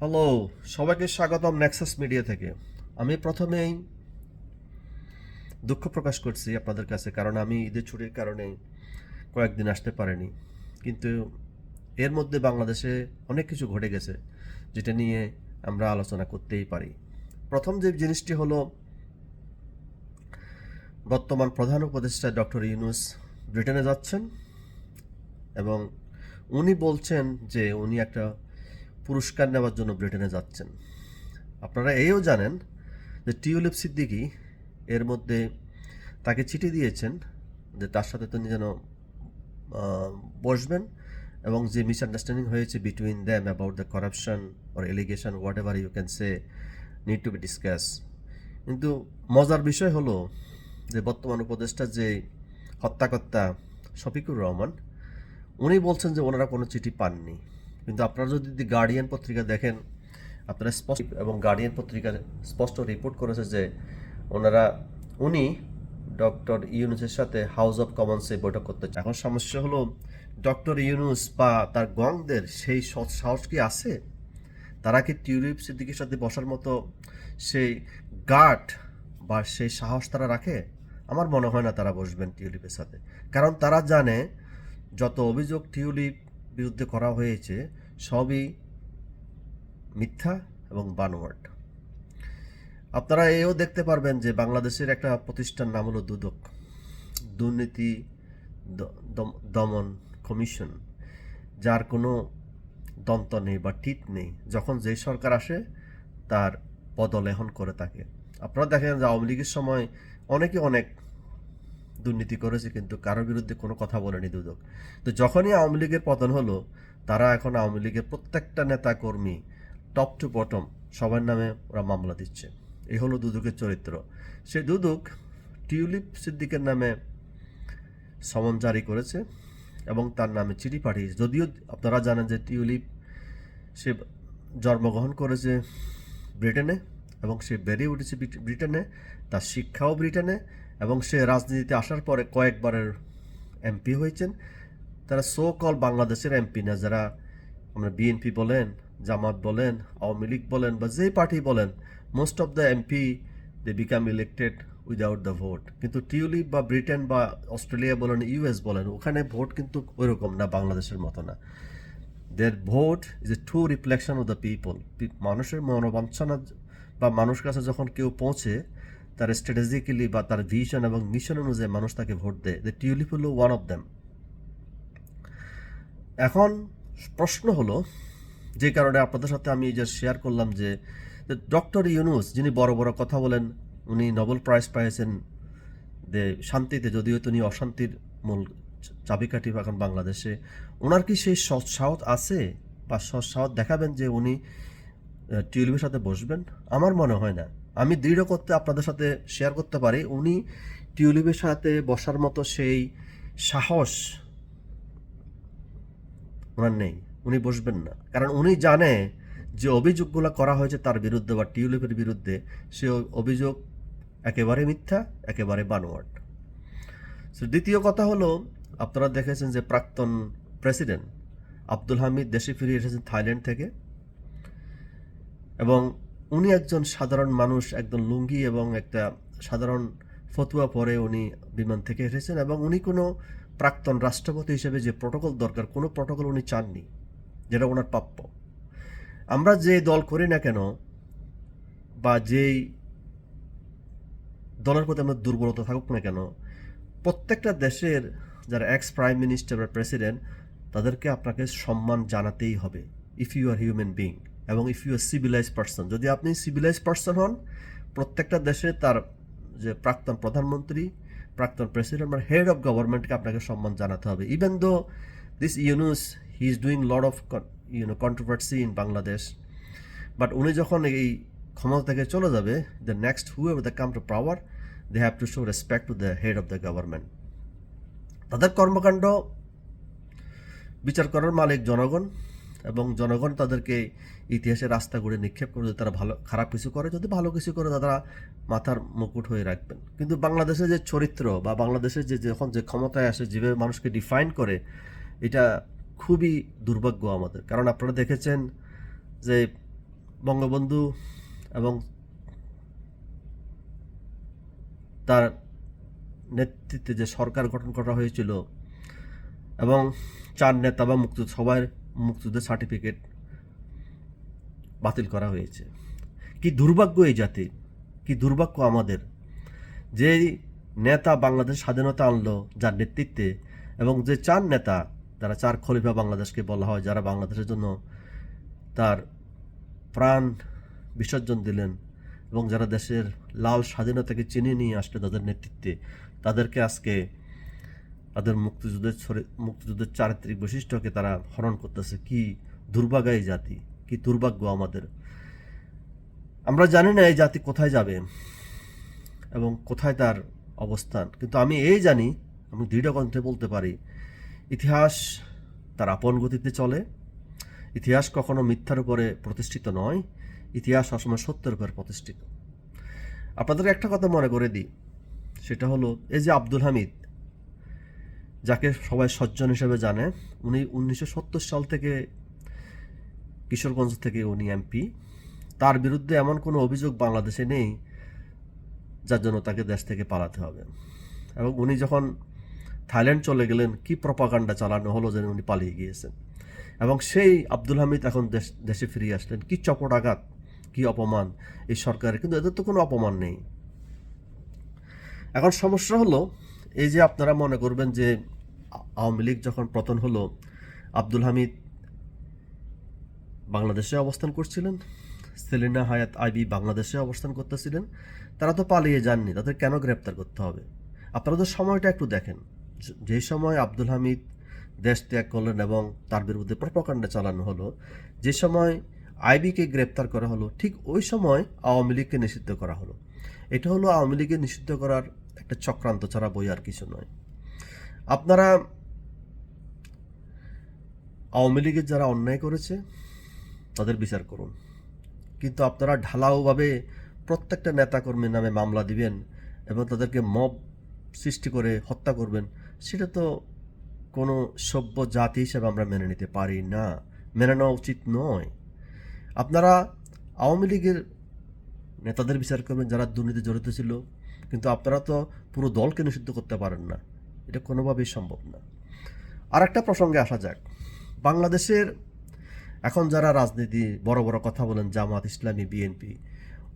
Hello সবাইকে স্বাগতম Nexus media থেকে। আমি প্রথমেই দুঃখ প্রকাশ করছি আপনাদের কাছে, কারণ আমি ঈদের ছুটির কারণে কয়েকদিন আসতে পারিনি। কিন্তু এর মধ্যে বাংলাদেশে অনেক কিছু ঘটে গেছে, যেটা নিয়ে আমরা আলোচনা করতেই পারি। প্রথম যে জিনিসটি হলো, বর্তমান প্রধান উপদেষ্টা ডক্টর ইউনুস ব্রিটেনে যাচ্ছেন এবং উনি বলছেন যে উনি একটা পুরস্কার নেওয়ার জন্য ব্রিটেনে যাচ্ছেন। আপনারা এও জানেন যে টিউলিপ সিদ্দিকি এর মধ্যে তাকে চিঠি দিয়েছেন যে তার সাথে তিনি যেন বসবেন এবং যে মিসআন্ডারস্ট্যান্ডিং হয়েছে between them about the corruption or allegation whatever you can say need to be discuss কিন্তু মজার বিষয় হলো যে বর্তমান উপদেষ্টা যে হত্যাকর্তা শফিকুর রহমান, উনি বলছেন যে ওনারা কোনো চিঠি পাননি। কিন্তু আপনারা যদি গার্ডিয়ান পত্রিকা দেখেন, আপনারা স্পষ্ট এবং গার্ডিয়ান পত্রিকা স্পষ্ট রিপোর্ট করেছে যে ওনারা, উনি ডক্টর ইউনুসের সাথে হাউস অফ কমন্সে বৈঠক করতে চান। এখন সমস্যা হলো, ডক্টর ইউনুস বা তার গংদের সেই সৎ সাহস কি আছে? তারা কি টিউলিপ সিদ্দিকির সাথে বসার মতো সেই গার্ড বা সেই সাহস তারা রাখে? আমার মনে হয় না তারা বসবেন টিউলিপের সাথে। কারণ তারা জানে, যত অভিযোগ টিউলিপ বিরুদ্ধে করা হয়েছে সবই মিথ্যা এবং বানোয়াট। আপনারা এও দেখতে পারবেন যে বাংলাদেশের একটা প্রতিষ্ঠান নাম হলো দুদক, দুর্নীতি দম- দমন কমিশন, যার কোনো দন্ত নেই বা টিট নেই। যখন যেই সরকার আসে, তার পদলেহন করে থাকে। আপনারা দেখেন যে আওয়ামী লীগের সময় অনেকে অনেক দুর্নীতি করেছে, কিন্তু কারোর বিরুদ্ধে কোনো কথা বলেনি দুদক। তো যখনই আওয়ামী লীগের পতন হলো তারা এখন আওয়ামী লীগের প্রত্যেকটা নেতা কর্মী টপ টু বটম সবার নামে ওরা মামলা দিচ্ছে। এই হলো দুদকের চরিত্র। সেই দুদক টিউলিপ সিদ্দিকের নামে সমন জারি করেছে এবং তার নামে চিঠি পাঠিয়েছে। যদিও আপনারা জানেন যে টিউলিপ সে জন্মগ্রহণ করেছে ব্রিটেনে এবং সে বেড়ে উঠেছে ব্রিটেনে, তার শিক্ষাও ব্রিটেনে এবং সে রাজনীতিতে আসার পরে কয়েকবারের এমপি হয়েছেন। তারা সো কল বাংলাদেশের এমপি না, যারা আমরা বিএনপি বলেন, জামাত বলেন, আওয়ামী লীগ বলেন বা যে পার্টি বলেন most of the MP they become elected without the vote কিন্তু টিউলিপ বা ব্রিটেন বা অস্ট্রেলিয়া বলেন ইউএস বলেন, ওখানে ভোট কিন্তু ওইরকম না, বাংলাদেশের মতো না। Their vote is a true reflection of the people মানুষের মনোবাঞ্ছনা বা মানুষ কাছে যখন কেউ পৌঁছে, তার স্ট্র্যাটেজিক্যালি বা তার ভিশন এবং মিশন অনুযায়ী মানুষ তাকে ভোট দেয়। দ্য টিউলিপ হলো ওয়ান অফ দ্যাম এখন প্রশ্ন হলো, যে কারণে আপনাদের সাথে আমি যে শেয়ার করলাম যে ডক্টর ইউনুস যিনি বড় বড় কথা বলেন, উনি নোবেল প্রাইজ পেয়েছেন যে শান্তিতে, যদিও তিনি অশান্তির মূল চাবিকাঠি এখন বাংলাদেশে। ওনার কি সেই সৎসাহস আছে বা সৎসাহস দেখাবেন যে উনি টিউলিপের সাথে বসবেন? আমার মনে হয় না। আমি দৃঢ় করতে আপনাদের সাথে শেয়ার করতে পারি, উনি টিউলিপের সাথে বসার মতো সেই সাহস ওনার নেই, উনি বসবেন না। কারণ উনি জানে যে অভিযোগগুলো করা হয়েছে তার বিরুদ্ধে বা টিউলিপের বিরুদ্ধে, সে অভিযোগ একেবারে মিথ্যা, একেবারে বানোয়াট। দ্বিতীয় কথা হলো, আপনারা দেখেছেন যে প্রাক্তন প্রেসিডেন্ট আব্দুল হামিদ দেশে ফিরে এসেছেন থাইল্যান্ড থেকে। এবং উনি একজন সাধারণ মানুষ একজন লুঙ্গি এবং একটা সাধারণ ফতুয়া পরে উনি বিমান থেকে এসেছেন এবং উনি কোনো প্রাক্তন রাষ্ট্রপতি হিসেবে যে প্রোটোকল দরকার, কোনো প্রোটোকল উনি চাননি, যেটা ওনার প্রাপ্য। আমরা যে দল করি না কেন, বা যেই দলের প্রতি আমরা দুর্বলতা থাকুক না কেন, প্রত্যেকটা দেশের যারা এক্স প্রাইম মিনিস্টার বা প্রেসিডেন্ট তাদেরকে আপনাকে সম্মান জানাতেই হবে if you are human being এবং if you are civilize person যদি আপনি সিভিলাইজ পার্সন হন, প্রত্যেকটা দেশে তার যে প্রাক্তন প্রধানমন্ত্রী প্রাক্তন প্রেসিডেন্ট বা হেড অফ গভর্নমেন্টকে আপনাকে সম্মান জানাতে হবে. Even though this Yunus he is doing lot of you know controversy in Bangladesh but উনি যখন এই ক্ষমতা থেকে চলে যাবে the next whoever the come to power they have to show respect to the head of the government তাদের কর্মকাণ্ড বিচার করার মালিক জনগণ এবং জনগণ তাদেরকে ইতিহাসের রাস্তা ঘুরে নিক্ষেপ করে যদি তারা ভালো, খারাপ কিছু করে, যদি ভালো কিছু করে, তারা মাথার মুকুট হয়ে রাখবেন। কিন্তু বাংলাদেশের যে চরিত্র বা বাংলাদেশের যে যখন যে ক্ষমতায় আসে, যেভাবে মানুষকে ডিফাইন করে, এটা খুবই দুর্ভাগ্য আমাদের। কারণ আপনারা দেখেছেন যে বঙ্গবন্ধু এবং তার নেতৃত্বে যে সরকার গঠন করা হয়েছিল এবং চার নেতা বা মুক্তিযুদ্ধ সবার মুক্তিযুদ্ধের সার্টিফিকেট বাতিল করা হয়েছে। কি দুর্ভাগ্য এই জাতি, কি দুর্ভাগ্য আমাদের যে নেতা বাংলাদেশ স্বাধীনতা আনলো যার নেতৃত্বে এবং যে চার নেতা, যারা চার খলিফা বাংলাদেশকে বলা হয়, যারা বাংলাদেশের জন্য তার প্রাণ বিসর্জন দিলেন এবং যারা দেশের লাল স্বাধীনতাকে চিনিয়ে নিয়ে আসলে তাদের নেতৃত্বে, তাদেরকে আজকে তাদের মুক্তিযুদ্ধের মুক্তিযুদ্ধের চারিত্রিক বৈশিষ্ট্যকে তারা হরণ করতেছে। কি এই জাতি, কি দুর্ভাগ্য আমাদের। আমরা জানি না এই জাতি কোথায় যাবে এবং কোথায় তার অবস্থান। কিন্তু আমি এই জানি, আমি দৃঢ় কণ্ঠে বলতে পারি, ইতিহাস তার আপন গতিতে চলে। ইতিহাস কখনো মিথ্যার উপরে প্রতিষ্ঠিত নয়, ইতিহাস সবসময় সত্যের উপরে প্রতিষ্ঠিত। আপনাদের একটা কথা মনে করে দিই, সেটা হলো, এই যে আব্দুল হামিদ যাকে সবাই সজ্জন হিসেবে জানে, উনি উনিশশো সত্তর সাল থেকে কিশোরগঞ্জ থেকে উনি এমপি। তার বিরুদ্ধে এমন কোনো অভিযোগ বাংলাদেশে নেই, যার জন্য তাকে দেশ থেকে পালাতে হবে। এবং উনি যখন থাইল্যান্ড চলে গেলেন, কি প্রপাগান্ডা চালানো হলো যেন উনি পালিয়ে গিয়েছেন। এবং সেই আব্দুল হামিদ এখন দেশ, দেশে ফিরে আসলেন। কি চপটাঘাত কি অপমান এই সরকারের। কিন্তু এদের তো কোনো অপমান নেই। এখন সমস্যা হলো, এই যে আপনারা মনে করবেন যে আওয়ামী লীগ যখন পতন হলো, আব্দুল হামিদ বাংলাদেশে অবস্থান করছিলেন, সেলিনা হায়াত আইবি বাংলাদেশে অবস্থান করতেছিলেন। তারা তো পালিয়ে যাননি, তাদের কেন গ্রেপ্তার করতে হবে? আপনারা তো সময়টা একটু দেখেন। যে- সময় আব্দুল হামিদ দেশ ত্যাগ করলেন এবং তার বিরুদ্ধে প্রপাকাণ্ডা চালানো হলো, যে সময় আইবিকে গ্রেপ্তার করা হলো, ঠিক ওই সময় আওয়ামী লীগকে নিষিদ্ধ করা হলো। এটা হলো আওয়ামী লীগকে নিষিদ্ধ করার একটা চক্রান্ত ছাড়া বই আর কিছু নয়। আপনারা আওয়ামী লীগের যারা অন্যায় করেছে, তাদের বিচার করুন। কিন্তু আপনারা ঢালাওভাবে প্রত্যেকটা নেতাকর্মীর নামে মামলা দিবেন এবং তাদেরকে মব সৃষ্টি করে হত্যা করবেন, সেটা তো কোনো সভ্য জাতি হিসেবে আমরা মেনে নিতে পারি না। মেনে নেওয়া উচিত নয়। আপনারা আওয়ামী লীগের নেতাদের বিচার করবেন, যারা দুর্নীতি জড়িত ছিল, কিন্তু আপনারা তো পুরো দলকে নিষিদ্ধ করতে পারেন না। এটা কোনোভাবেই সম্ভব না। আর একটা প্রসঙ্গে আসা যাক। বাংলাদেশের এখন যারা রাজনীতি, বড় বড় কথা বলেন জামাত, ইসলামী, বিএনপি,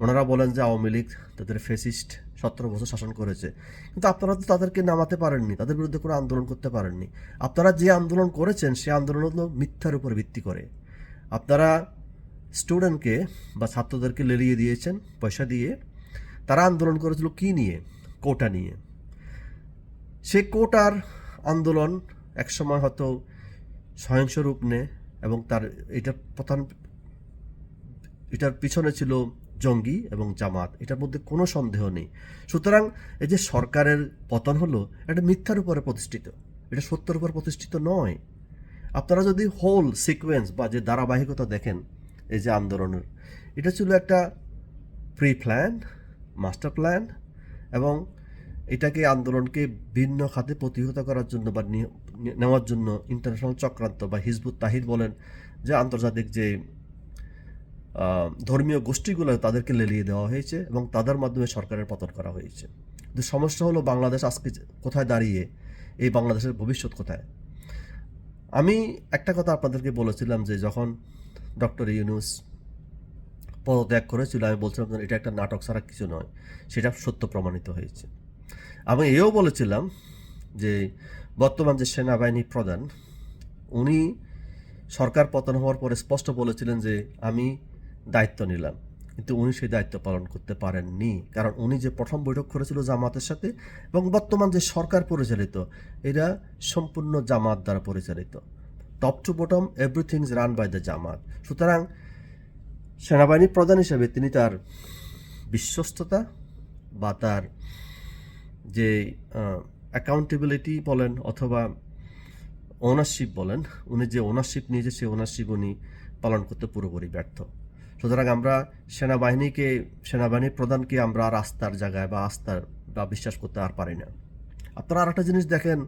ওনারা বলেন যে আওয়ামী লীগ তাদের ফেসিস্ট সতেরো বছর শাসন করেছে। কিন্তু আপনারা তো তাদেরকে নামাতে পারেননি, তাদের বিরুদ্ধে কোনো আন্দোলন করতে পারেননি। আপনারা যে আন্দোলন করেছেন, সে আন্দোলন হলো মিথ্যার উপর ভিত্তি করে। আপনারা স্টুডেন্টকে বা ছাত্রদেরকে লেলিয়ে দিয়েছেন, পয়সা দিয়ে। তারা আন্দোলন করেছিল কি নিয়ে? কোটা নিয়ে। সে কোটার আন্দোলন একসময় হয়তো সহিংস রূপ নেয় এবং তার এটা প্রধান, এটার পিছনে ছিল জঙ্গি এবং জামাত। এটার মধ্যে কোনো সন্দেহ নেই। সুতরাং এই যে সরকারের পতন হলো, এটা মিথ্যার উপরে প্রতিষ্ঠিত। এটা সত্যের উপর প্রতিষ্ঠিত নয়। আপনারা যদি হোল সিকোয়েন্স বা যে ধারাবাহিকতা দেখেন, এই যে আন্দোলনের, এটা ছিল একটা প্রি প্ল্যান মাস্টার প্ল্যান এবং এটাকে আন্দোলনকে ভিন্ন খাতে প্রতিহত করার জন্য বা নেওয়ার জন্য ইন্টারন্যাশনাল চক্রান্ত বা হিজবুত তাহির বলেন যে আন্তর্জাতিক যে ধর্মীয় গোষ্ঠীগুলো তাদেরকে লেলিয়ে দেওয়া হয়েছে এবং তাদের মাধ্যমে সরকারের পতন করা হয়েছে। কিন্তু সমস্যা হলো বাংলাদেশ আজকে কোথায় দাঁড়িয়ে, এই বাংলাদেশের ভবিষ্যৎ কোথায়? আমি একটা কথা আপনাদেরকে বলেছিলাম যে যখন ডক্টর ইউনুস পদত্যাগ করেছিল, আমি বলছিলাম এটা একটা নাটক ছাড়া কিছু নয়, সেটা সত্য প্রমাণিত হয়েছে। আমি এও বলেছিলাম যে বর্তমান যে সেনাবাহিনী প্রধান, উনি সরকার পতন হওয়ার পরে স্পষ্ট বলেছিলেন যে আমি দায়িত্ব নিলাম। কিন্তু উনি সেই দায়িত্ব পালন করতে পারেননি। কারণ উনি যে প্রথম বৈঠক করেছিল জামাতের সাথে এবং বর্তমান যে সরকার পরিচালিত, এরা সম্পূর্ণ জামাত দ্বারা পরিচালিত। Top to bottom everything run by the Jamaat. সুতরাং সেনাবাহিনী প্রধান হিসেবে তিনি তার বিশ্বস্ততা বা তার যে অ্যাকাউন্টেবিলিটি বলেন অথবা ওনারশিপ বলেন, উনি যে ওনারশিপ নিয়েছে, সেই ওনারশিপ উনি পালন করতে পুরোপুরি ব্যর্থ। সুতরাং আমরা সেনাবাহিনীকে সেনাবাহিনীর প্রধানকে আমরা আর আস্থার জায়গায় বা আস্থার বা বিশ্বাস করতে আর পারি না। আপনারা আর একটা জিনিস দেখেন,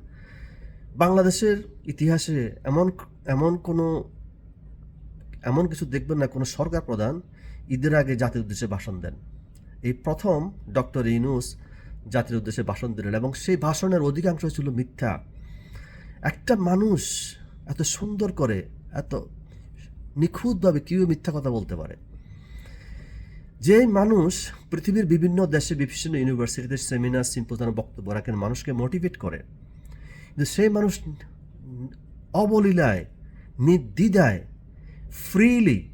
বাংলাদেশের ইতিহাসে এমন এমন কোনো, এমন কিছু দেখবেন না, কোনো সরকার প্রধান ঈদের আগে জাতির উদ্দেশ্যে ভাষণ দেন। এই প্রথম ডক্টর ইনুস জাতির উদ্দেশ্যে ভাষণ দিলেন এবং সেই ভাষণের অধিকাংশ ছিল মিথ্যা। একটা মানুষ এত সুন্দর করে, এত নিখুঁতভাবে কীভাবে মিথ্যা কথা বলতে পারে? যে মানুষ পৃথিবীর বিভিন্ন দেশে, বিভিন্ন ইউনিভার্সিটিতে সেমিনার সিম্পোজানে বক্তব্য রাখেন, মানুষকে মোটিভেট করে। কিন্তু সেই মানুষ অবলীলায়, নির্দ্বিধায় ফ্রিলি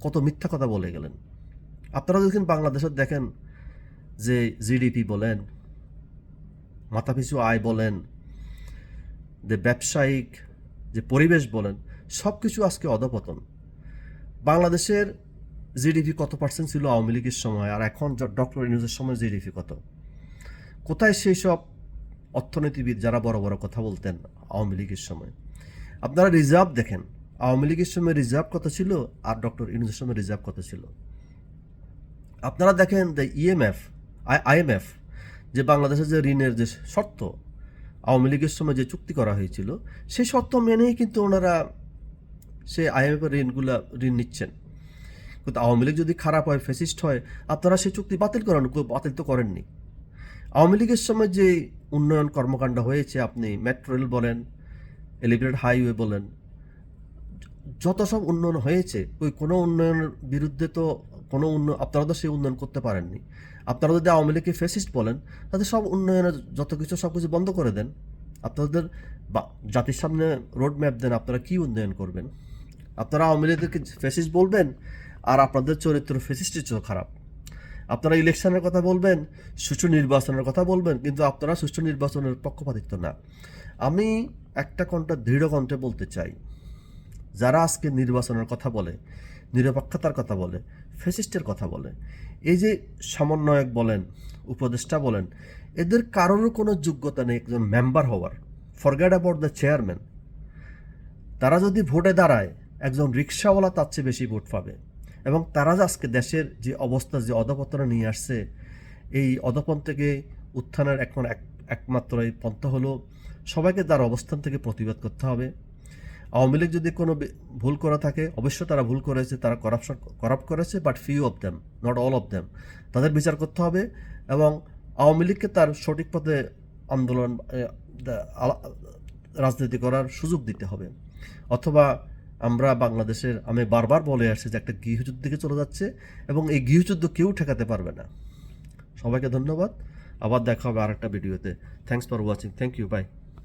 কত মিথ্যা কথা বলে গেলেন। আপনারা দেখেন বাংলাদেশের দেখেন যে জিডিপি বলেন, মাথাপিছু আয় বলেন, যে ব্যবসায়িক যে পরিবেশ বলেন সব কিছু আজকে অধপতন। বাংলাদেশের জিডিপি কত পার্সেন্ট ছিল আওয়ামী লীগের সময় আর এখন ডক্টর ইনুজের সময় জিডিপি কত? কোথায় সেই সব অর্থনীতিবিদ যারা বড় বড় কথা বলতেন আওয়ামী লীগের সময়? আপনারা রিজার্ভ দেখেন, আওয়ামী লীগের সময় রিজার্ভ কত ছিল আর ডক্টর ইনুজের সময় রিজার্ভ কত ছিল? আপনারা দেখেন দ্য ইএমএফ আইএমএফ যে বাংলাদেশের যে ঋণের যে শর্ত, আওয়ামী লীগের সময় যে চুক্তি করা হয়েছিল, সেই শর্ত মেনেই কিন্তু ওনারা সে আইএমএফের ঋণগুলা, ঋণ নিচ্ছেন। কিন্তু আওয়ামী লীগ যদি খারাপ হয় ফেসিস্ট হয়, আপনারা সেই চুক্তি বাতিল করেন বাতিল তো করেননি। আওয়ামী লীগের সময় যে উন্নয়ন কর্মকাণ্ড হয়েছে, আপনি মেট্রো রেল বলেন, এলিভেটেড হাইওয়ে বলেন, যত সব উন্নয়ন হয়েছে, ওই কোনো উন্নয়নের বিরুদ্ধে তো কোনো উন্নয়ন আপনারা তো সেই উন্নয়ন করতে পারেননি। আপনারা যদি আওয়ামী লীগকে ফেসিস্ট বলেন তাদের সব উন্নয়নের যত কিছু, সব কিছু বন্ধ করে দেন। আপনাদের জাতির সামনে রোড ম্যাপ দেন, আপনারা কি উন্নয়ন করবেন? আপনারা আওয়ামী লীগকে ফেসিস্ট বলবেন, আর আপনাদের চরিত্র ফেসিস্টের চেয়েও খারাপ। আপনারা ইলেকশনের কথা বলবেন, সুষ্ঠু নির্বাচনের কথা বলবেন, কিন্তু আপনারা সুষ্ঠু নির্বাচনের পক্ষপাতিত্ব না। আমি একটা কণ্ঠ, দৃঢ় কণ্ঠে বলতে চাই, যারা আজকে নির্বাচনের কথা বলে, নিরপেক্ষতার কথা বলে ফেসিস্টের কথা বলে এই যে সমন্বয়ক বলেন, উপদেষ্টা বলেন, এদের কারোরও কোনো যোগ্যতা নেই একজন মেম্বার হওয়ার। ফরগেট অ্যাবাউট দ্য চেয়ারম্যান তারা যদি ভোটে দাঁড়ায়, একজন রিক্সাওয়ালা তার চেয়ে বেশি ভোট পাবে। এবং তারা যে আজকে দেশের যে অবস্থা, যে অধপতনে নিয়ে আসছে, এই অধপন থেকে উত্থানের এখন এক, একমাত্র এই পন্থা হলো সবাইকে তার অবস্থান থেকে প্রতিবাদ করতে হবে। আওয়ামী লীগ যদি কোনো ভুল করা থাকে, অবশ্যই তারা ভুল করেছে, তারা করাপশন করাপ্ট করেছে but few of them not all of them তাদের বিচার করতে হবে এবং আওয়ামী লীগকে তার সঠিক পথে আন্দোলন রাজনীতি করার সুযোগ দিতে হবে। অথবা আমরা বাংলাদেশের, আমি বারবার বলে আসছি যে একটা গৃহযুদ্ধ দিকে চলে যাচ্ছে এবং এই গৃহযুদ্ধ কেউ ঠেকাতে পারবে না। সবাইকে ধন্যবাদ। আবার দেখা হবে আরেকটা ভিডিওতে। Thanks for watching thank you bye